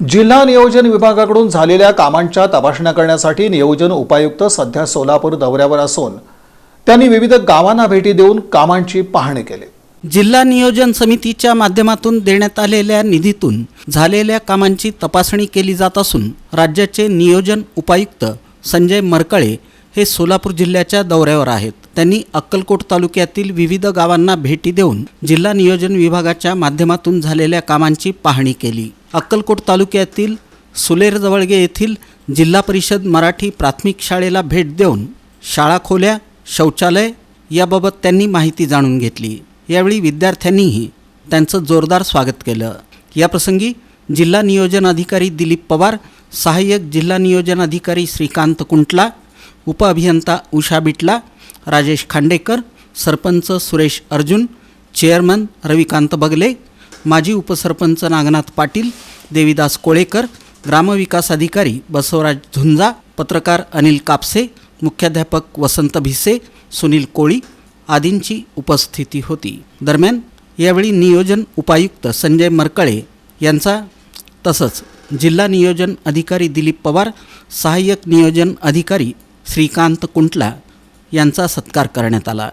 जिल्हा नियोजन विभागाकडून झालेल्या कामांच्या तपासण्या करण्यासाठी नियोजन उपायुक्त सध्या सोलापूर दौऱ्यावर असून त्यांनी विविध गावांना भेटी देऊन कामांची पाहणी केली. जिल्हा नियोजन समितीच्या माध्यमातून देण्यात आलेल्या निधीतून झालेल्या कामांची तपासणी केली जात असून राज्याचे नियोजन उपायुक्त संजय मरकळे हे सोलापूर जिल्ह्याच्या दौऱ्यावर आहेत. त्यांनी अक्कलकोट तालुक्यातील विविध गावांना भेटी देऊन जिल्हा नियोजन विभागाच्या माध्यमातून झालेल्या कामांची पाहणी केली. अक्कलकोट तालुक्यातील सुलेर जवळगे येथील जिल्हा परिषद मराठी प्राथमिक शाळेला भेट देऊन शाळा खोल्या शौचालय याबाबत त्यांनी माहिती जाणून घेतली. यावेळी विद्यार्थ्यांनीही त्यांचं जोरदार स्वागत केलं. याप्रसंगी जिल्हा नियोजन अधिकारी दिलीप पवार सहाय्यक जिल्हा नियोजन अधिकारी श्रीकांत कुंटला उपअभियंता उषा बिटला राजेश खांडेकर सरपंच सुरेश अर्जुन चेअरमन रविकांत बगले माजी उपसरपंच नागनाथ पाटील देवीदास कोळेकर ग्रामविकास अधिकारी बसवराज झुंजा पत्रकार अनिल कापसे मुख्याध्यापक वसंत भिसे सुनील कोळी आदींची उपस्थिती होती. दरम्यान यावेळी नियोजन उपायुक्त संजय मरकळे यांचा तसंच जिल्हा नियोजन अधिकारी दिलीप पवार सहाय्यक नियोजन अधिकारी श्रीकांत कुंटला यांचा सत्कार करण्यात आला.